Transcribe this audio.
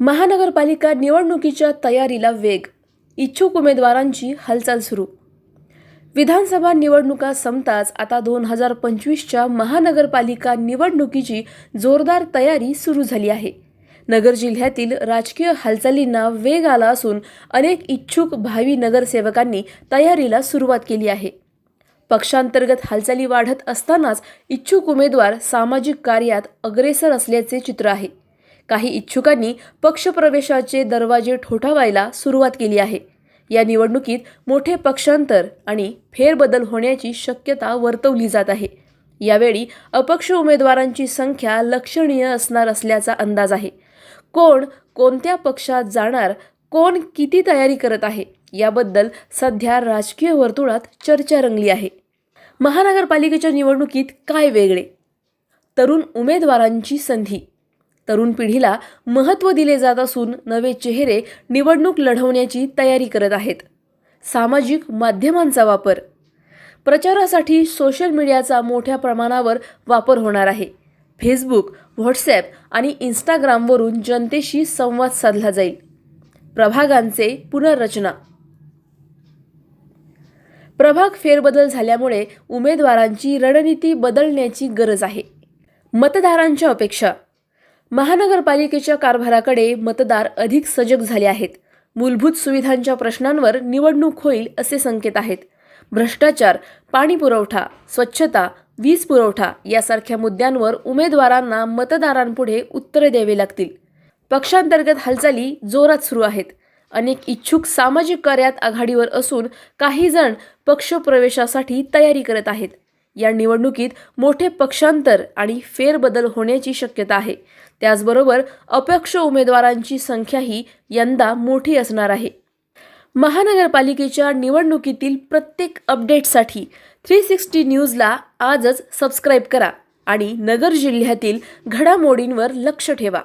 महानगरपालिका निवडणुकीच्या तयारीला वेग. इच्छुक उमेदवारांची हालचाल सुरू. विधानसभा निवडणुका संपताच आता दोन हजार पंचवीसच्या महानगरपालिका निवडणुकीची जोरदार तयारी सुरू झाली आहे. नगर जिल्ह्यातील राजकीय हालचालींना वेग आला असून अनेक इच्छुक भावी नगरसेवकांनी तयारीला सुरुवात केली आहे. पक्षांतर्गत हालचाली वाढत असतानाच इच्छुक उमेदवार सामाजिक कार्यात अग्रेसर असल्याचे चित्र आहे. काही इच्छुकांनी पक्षप्रवेशाचे दरवाजे ठोठावायला सुरुवात केली आहे. या निवडणुकीत मोठे पक्षांतर आणि फेरबदल होण्याची शक्यता वर्तवली जात आहे. यावेळी अपक्ष उमेदवारांची संख्या लक्षणीय असणार असल्याचा अंदाज आहे. कोण कोणत्या पक्षात जाणार कोण किती तयारी करत आहे याबद्दल सध्या राजकीय वर्तुळात चर्चा रंगली आहे. महानगरपालिकेच्या निवडणुकीत काय वेगळे? तरुण उमेदवारांची संधी तरुण पिढीला महत्त्व दिले जात असून नवे चेहरे निवडणूक लढवण्याची तयारी करत आहेत. सामाजिक माध्यमांचा वापर. प्रचारासाठी सोशल मीडियाचा मोठ्या प्रमाणावर वापर होणार आहे. फेसबुक व्हॉट्सॲप आणि इंस्टाग्रामवरून जनतेशी संवाद साधला जाईल. प्रभागांचे पुनर्रचना. प्रभाग फेरबदल झाल्यामुळे उमेदवारांची रणनीती बदलण्याची गरज आहे. मतदारांच्या अपेक्षा. महानगरपालिकेच्या कारभाराकडे मतदार अधिक सजग झाले आहेत. मूलभूत सुविधांच्या प्रश्नांवर निवडणूक होईल असे संकेत आहेत. भ्रष्टाचार पाणी पुरवठा स्वच्छता वीज पुरवठा यासारख्या मुद्द्यांवर उमेदवारांना मतदारांपुढे उत्तरे द्यावी लागतील. पक्षांतर्गत हालचाली जोरात सुरू आहेत. अनेक इच्छुक सामाजिक कार्यात आघाडीवर असून काही जण पक्षप्रवेशासाठी तयारी करत आहेत. या निवडणुकीत मोठे पक्षांतर आणि फेरबदल होण्याची शक्यता आहे. त्याचबरोबर अपक्ष उमेदवारांची संख्याही यंदा मोठी असणार आहे. महानगरपालिकेच्या निवडणुकीतील प्रत्येक अपडेटसाठी थ्री सिक्स्टी न्यूजला आजच सबस्क्राईब करा आणि नगर जिल्ह्यातील घडामोडींवर लक्ष ठेवा.